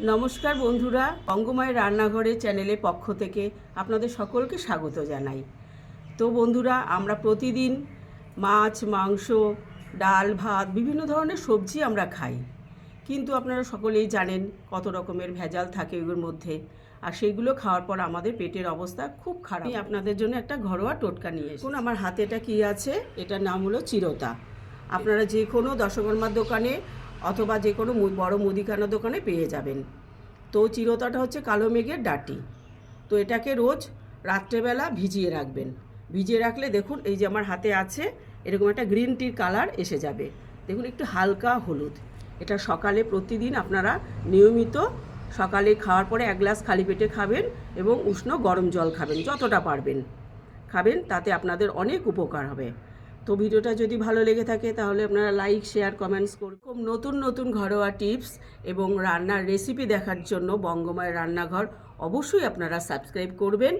নমস্কার বন্ধুরা অঙ্গমায়ের রান্নাঘরে চ্যানেলের পক্ষ থেকে আপনাদের সকলকে স্বাগত জানাই। তো বন্ধুরা, আমরা প্রতিদিন মাছ, মাংস, ডাল, ভাত, বিভিন্ন ধরনের সবজি আমরা খাই। কিন্তু আপনারা সকলেই জানেন কত রকমের ভেজাল থাকে ওগুলোর মধ্যে, আর সেইগুলো খাওয়ার পর আমাদের পেটের অবস্থা খুব খারাপ। আমি আপনাদের জন্য একটা ঘরোয়া টোটকা নিয়ে এসেছি। আমার হাতে এটা কী আছে? এটার নাম হলো চিরতা। আপনারা যে কোনো দশকর্মার দোকানে অথবা যে কোনো বড় মুদিখানা দোকানে পেয়ে যাবেন। তো চিরতাটা হচ্ছে কালো মেঘের ডাটি। তো এটাকে রোজ রাত্রেবেলা ভিজিয়ে রাখবেন। ভিজিয়ে রাখলে দেখুন এই যে আমার হাতে আছে, এরকম একটা গ্রিন টির কালার এসে যাবে। দেখুন একটু হালকা হলুদ। এটা সকালে প্রতিদিন আপনারা নিয়মিত সকালে খাওয়ার পরে এক গ্লাস খালি পেটে খাবেন এবং উষ্ণ গরম জল খাবেন, যতটা পারবেন। খাবেন, তাতে আপনাদের অনেক উপকার হবে। তো ভিডিওটা যদি ভালো লেগে থাকে তাহলে আপনারা লাইক শেয়ার কমেন্টস করুন। নতুন নতুন ঘরোয়া টিপস এবং রান্নার রেসিপি দেখার জন্য বঙ্গময় রান্নাঘর অবশ্যই আপনারা সাবস্ক্রাইব করবেন।